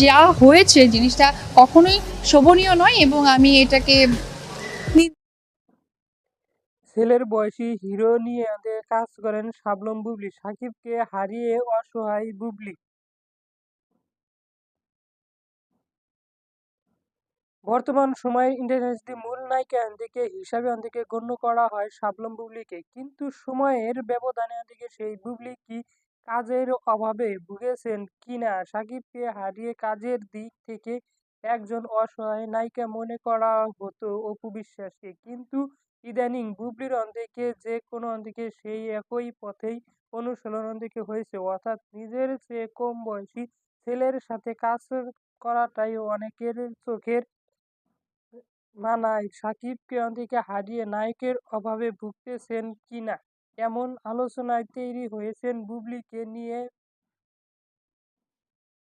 যা হয়েছে জিনিসটা কখনোই শোভনীয় নয় এবং আমি এটাকে ছেলের বয়সী হিরো নিয়ে কাজ করেন শাবনম বুবলি। সাকিবকে হারিয়ে অসহায় বুবলি। বর্তমান সময়ে ইন্ডাস্ট্রির মূল নায়িকা দিকে হিসাবে দিকে গণ্য করা হয় শাবনম বুবলিকে। কিন্তু সময়ের ব্যবধানে দিকে সেই বুবলি কি কাজের অভাবে ভুগেছেন কিনা সাকিবকে হারিয়ে কাজের দিক থেকে একজন অসহায় নায়িকা মনে করা হতো অপু বিশ্বাসকে। কিন্তু ইদানিং বুবলির অন্দিকে যে কোনো অন্দিকে সেই একই পথেই অনুশীলন অন্দিকে হয়েছে। অর্থাৎ নিজের চেয়ে কম বয়সী ছেলের সাথে কাজ করাটাই অনেকের চোখের মানায় সাকিব অন্দিকে হারিয়ে নায়কের অভাবে ভুগতেছেন কিনা? এমন আলোচনায় তৈরি হয়েছেন বুবলিকে নিয়ে